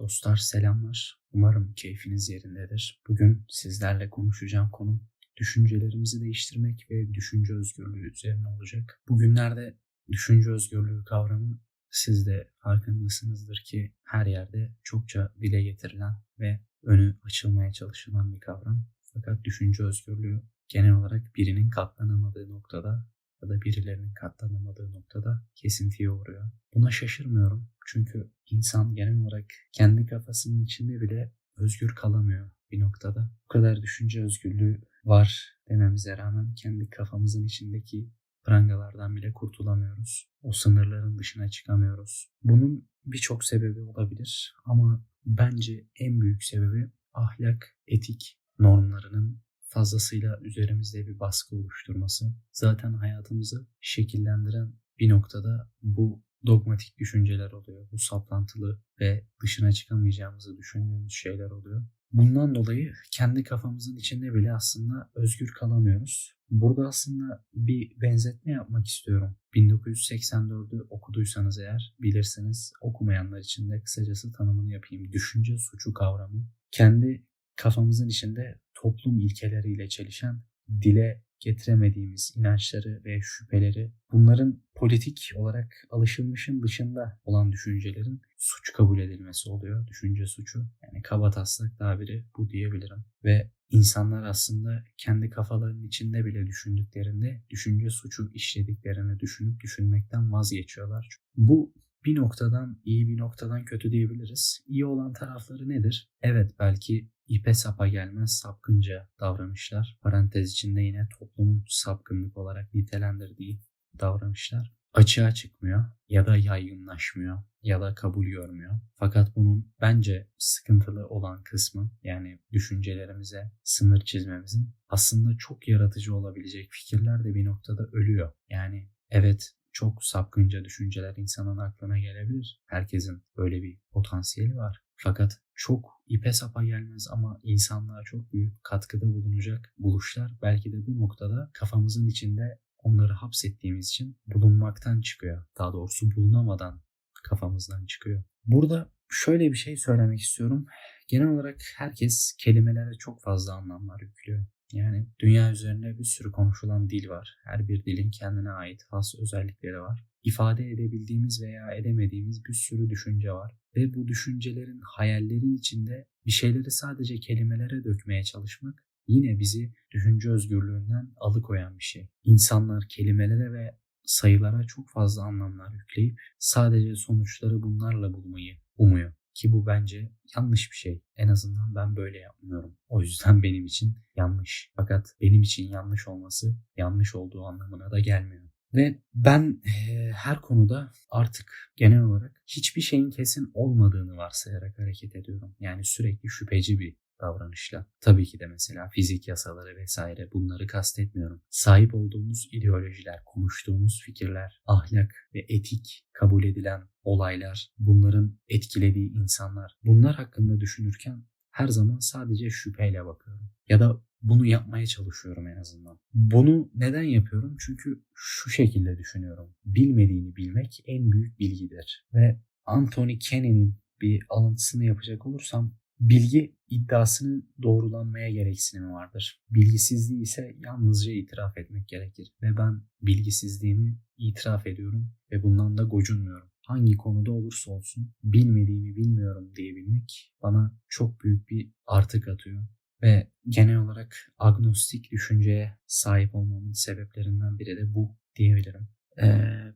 Dostlar selamlar. Umarım keyfiniz yerindedir. Bugün sizlerle konuşacağım konu düşüncelerimizi değiştirmek ve düşünce özgürlüğü üzerine olacak. Bugünlerde düşünce özgürlüğü kavramı siz de farkındasınızdır ki her yerde çokça dile getirilen ve önü açılmaya çalışılan bir kavram. Fakat düşünce özgürlüğü genel olarak birinin katlanamadığı noktada ya da birilerinin katlanamadığı noktada kesintiye uğruyor. Buna şaşırmıyorum çünkü insan genel olarak kendi kafasının içinde bile özgür kalamıyor bir noktada. Bu kadar düşünce özgürlüğü var dememize rağmen kendi kafamızın içindeki prangalardan bile kurtulamıyoruz. O sınırların dışına çıkamıyoruz. Bunun birçok sebebi olabilir ama bence en büyük sebebi ahlak, etik normlarının fazlasıyla üzerimizde bir baskı oluşturması. Zaten hayatımızı şekillendiren bir noktada bu dogmatik düşünceler oluyor. Bu saplantılı ve dışına çıkamayacağımızı düşündüğümüz şeyler oluyor. Bundan dolayı kendi kafamızın içinde bile aslında özgür kalamıyoruz. Burada aslında bir benzetme yapmak istiyorum. 1984'ü okuduysanız eğer bilirsiniz. Okumayanlar için de kısacası tanımını yapayım. Düşünce suçu kavramı. Kendi kafamızın içinde toplum ilkeleriyle çelişen, dile getiremediğimiz inançları ve şüpheleri, bunların politik olarak alışılmışın dışında olan düşüncelerin suç kabul edilmesi oluyor. Düşünce suçu. Yani kaba taslak tabiri bu diyebilirim. Ve insanlar aslında kendi kafalarının içinde bile düşündüklerinde düşünce suçu işlediklerini düşünüp düşünmekten vazgeçiyorlar. Bu bir noktadan iyi bir noktadan kötü diyebiliriz. İyi olan tarafları nedir? Evet belki ipe sapa gelmez sapkınca davranışlar. Parantez içinde yine toplumun sapkınlık olarak nitelendirdiği davranışlar açığa çıkmıyor ya da yaygınlaşmıyor ya da kabul görmüyor. Fakat bunun bence sıkıntılı olan kısmı yani düşüncelerimize sınır çizmemizin aslında çok yaratıcı olabilecek fikirler de bir noktada ölüyor. Yani evet çok sapkınca düşünceler insanın aklına gelebilir. Herkesin böyle bir potansiyeli var. Fakat çok ipe sapa gelmez ama insanlığa çok büyük katkıda bulunacak buluşlar belki de bu noktada kafamızın içinde onları hapsettiğimiz için bulunmaktan çıkıyor. Daha doğrusu bulunamadan kafamızdan çıkıyor. Burada şöyle bir şey söylemek istiyorum. Genel olarak herkes kelimelere çok fazla anlamlar yüklüyor. Yani dünya üzerinde bir sürü konuşulan dil var. Her bir dilin kendine ait has özellikleri var. İfade edebildiğimiz veya edemediğimiz bir sürü düşünce var. Ve bu düşüncelerin, hayallerin içinde bir şeyleri sadece kelimelere dökmeye çalışmak yine bizi düşünce özgürlüğünden alıkoyan bir şey. İnsanlar kelimelere ve sayılara çok fazla anlamlar yükleyip sadece sonuçları bunlarla bulmayı umuyor. Ki bu bence yanlış bir şey. En azından ben böyle yapmıyorum. O yüzden benim için yanlış. Fakat benim için yanlış olması yanlış olduğu anlamına da gelmiyor. Ve ben e, her konuda artık genel olarak hiçbir şeyin kesin olmadığını varsayarak hareket ediyorum. Yani sürekli şüpheci bir davranışla. Tabii ki de mesela fizik yasaları vesaire bunları kastetmiyorum. Sahip olduğumuz ideolojiler, konuştuğumuz fikirler, ahlak ve etik kabul edilen olaylar, bunların etkilediği insanlar. Bunlar hakkında düşünürken her zaman sadece şüpheyle bakıyorum. Ya da bunu yapmaya çalışıyorum en azından. Bunu neden yapıyorum? Çünkü şu şekilde düşünüyorum. Bilmediğini bilmek en büyük bilgidir. Ve Anthony Kennedy'nin bir alıntısını yapacak olursam bilgi iddiasının doğrulanmaya gereksinimi vardır. Bilgisizliği ise yalnızca itiraf etmek gerekir. Ve ben bilgisizliğimi itiraf ediyorum ve bundan da gocunmuyorum. Hangi konuda olursa olsun bilmediğimi bilmiyorum diyebilmek bana çok büyük bir artı katıyor. Ve genel olarak agnostik düşünceye sahip olmamın sebeplerinden biri de bu diyebilirim. Ee,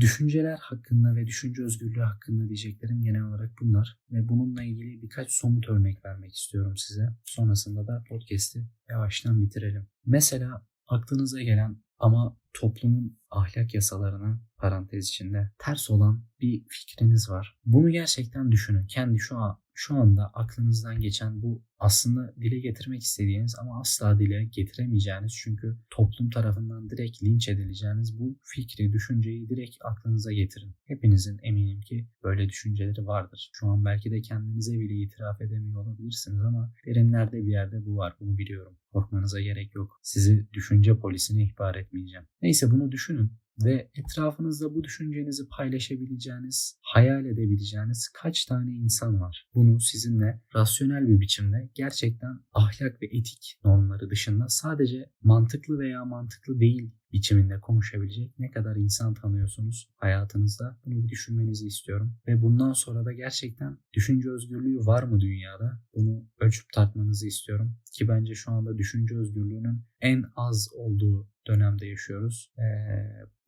Düşünceler hakkında ve düşünce özgürlüğü hakkında diyeceklerim genel olarak bunlar. Ve bununla ilgili birkaç somut örnek vermek istiyorum size. Sonrasında da podcast'i yavaştan bitirelim. Mesela aklınıza gelen ama toplumun ahlak yasalarına parantez içinde ters olan bir fikriniz var. Bunu gerçekten düşünün. Kendi şu an şu anda aklınızdan geçen bu aslında dile getirmek istediğiniz ama asla dile getiremeyeceğiniz çünkü toplum tarafından direkt linç edileceğiniz bu fikri, düşünceyi direkt aklınıza getirin. Hepinizin eminim ki böyle düşünceleri vardır. Şu an belki de kendinize bile itiraf edemiyor olabilirsiniz ama derinlerde bir yerde bu var. Bunu biliyorum. Korkmanıza gerek yok. Sizi düşünce polisine ihbar etmeyeceğim. Neyse bunu düşünün ve etrafınızda bu düşüncenizi paylaşabileceğiniz, hayal edebileceğiniz kaç tane insan var? Bunu sizinle rasyonel bir biçimde gerçekten ahlak ve etik normları dışında sadece mantıklı veya mantıklı değil biçiminde konuşabilecek ne kadar insan tanıyorsunuz hayatınızda bunu bir düşünmenizi istiyorum. Ve bundan sonra da gerçekten düşünce özgürlüğü var mı dünyada? Bunu ölçüp tartmanızı istiyorum. Ki bence şu anda düşünce özgürlüğünün en az olduğu dönemde yaşıyoruz. Ee,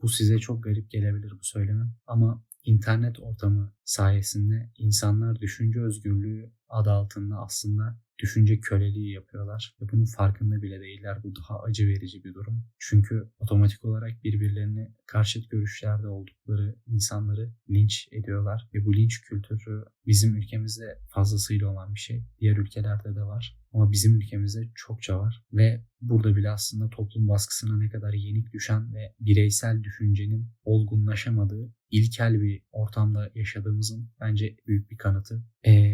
bu size çok garip gelebilir bu söylemem ama internet ortamı sayesinde insanlar düşünce özgürlüğü adı altında aslında düşünce köleliği yapıyorlar ve bunun farkında bile değiller. Bu daha acı verici bir durum. Çünkü otomatik olarak birbirlerini karşıt görüşlerde oldukları insanları linç ediyorlar ve bu linç kültürü bizim ülkemizde fazlasıyla olan bir şey. Diğer ülkelerde de var. Ama bizim ülkemizde çokça var ve burada bile aslında toplum baskısına ne kadar yenik düşen ve bireysel düşüncenin olgunlaşamadığı ilkel bir ortamda yaşadığımızın bence büyük bir kanıtı. Ee,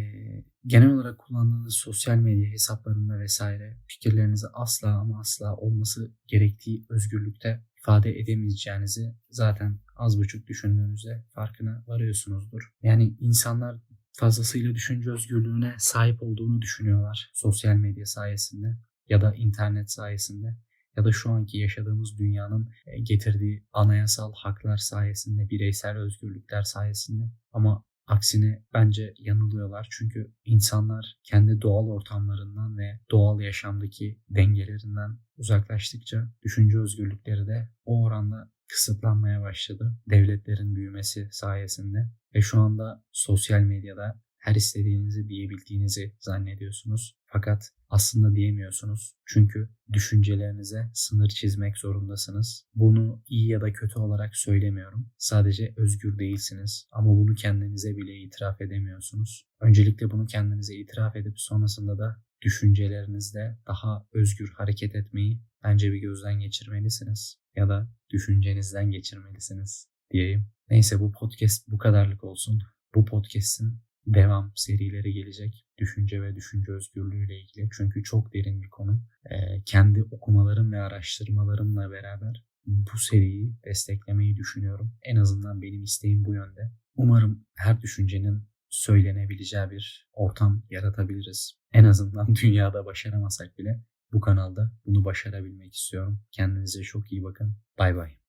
genel olarak kullandığınız sosyal medya hesaplarında vesaire fikirlerinizi asla ama asla olması gerektiği özgürlükte ifade edemeyeceğinizi zaten az buçuk düşündüğünüzde farkına varıyorsunuzdur. Yani insanlar fazlasıyla düşünce özgürlüğüne sahip olduğunu düşünüyorlar sosyal medya sayesinde ya da internet sayesinde ya da şu anki yaşadığımız dünyanın e, getirdiği anayasal haklar sayesinde, bireysel özgürlükler sayesinde ama Aksine bence yanılıyorlar çünkü insanlar kendi doğal ortamlarından ve doğal yaşamdaki dengelerinden uzaklaştıkça düşünce özgürlükleri de o oranda kısıtlanmaya başladı. Devletlerin büyümesi sayesinde ve şu anda sosyal medyada her istediğinizi diyebildiğinizi zannediyorsunuz. Fakat aslında diyemiyorsunuz. Çünkü düşüncelerinize sınır çizmek zorundasınız. Bunu iyi ya da kötü olarak söylemiyorum. Sadece özgür değilsiniz ama bunu kendinize bile itiraf edemiyorsunuz. Öncelikle bunu kendinize itiraf edip sonrasında da düşüncelerinizde daha özgür hareket etmeyi bence bir gözden geçirmelisiniz ya da düşüncenizden geçirmelisiniz diyeyim. Neyse bu podcast bu kadarlık olsun. Bu podcast'in devam serileri gelecek. Düşünce ve düşünce özgürlüğü ile ilgili. Çünkü çok derin bir konu. Ee, kendi okumalarım ve araştırmalarımla beraber bu seriyi desteklemeyi düşünüyorum. En azından benim isteğim bu yönde. Umarım her düşüncenin söylenebileceği bir ortam yaratabiliriz. En azından dünyada başaramasak bile bu kanalda bunu başarabilmek istiyorum. Kendinize çok iyi bakın. Bay bay.